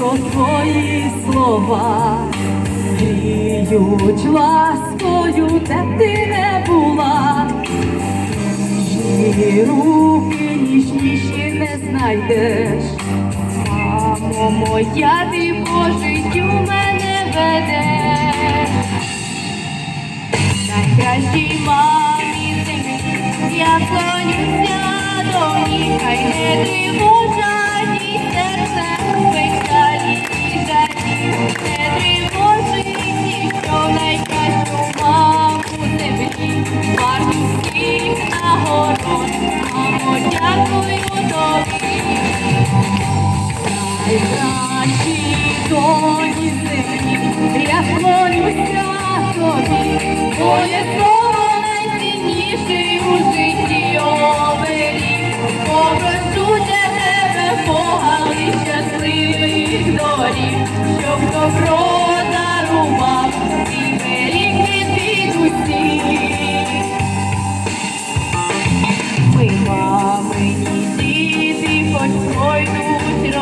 що твої слова гріють ласкою, де б ти не була. Ні руки ніжніші не знайдеш. Мамо моя, ти по життю мене ведеш. Найкращій мамі землі, я клонюся до ніг, хай не тривожать я хвалюся тобі, твоє слово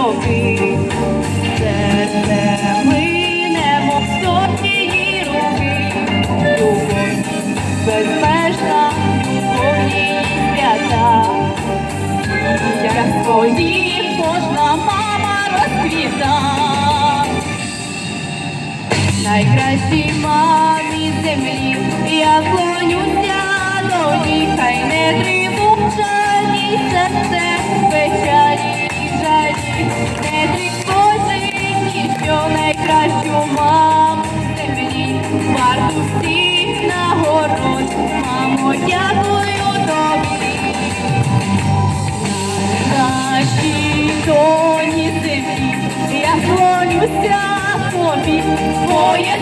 пройдуть роки, серце мине, мов сотні руки, любов безмежна, любовні свята, як кожна мама розквіта. Найкращій мамі землі, я клонюся до ніг, хай не тривожать серце не тривожить ніщо найкращу маму землі, варту всіх нагород, мамо, дякую тобі. Нашій доні землі, я клонюся тобі, твоє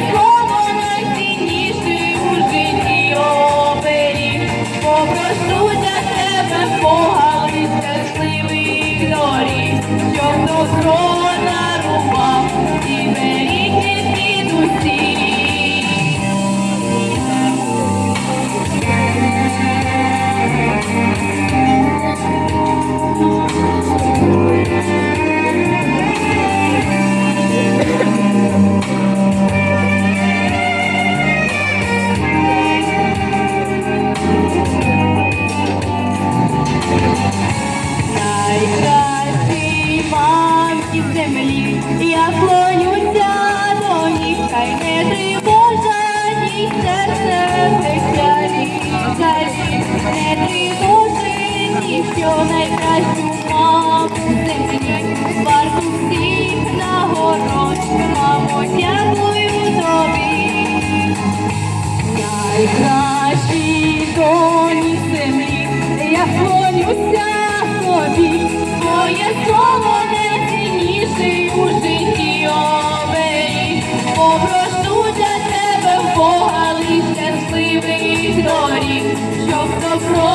доріг, щоб добро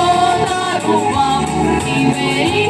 дарував і беріг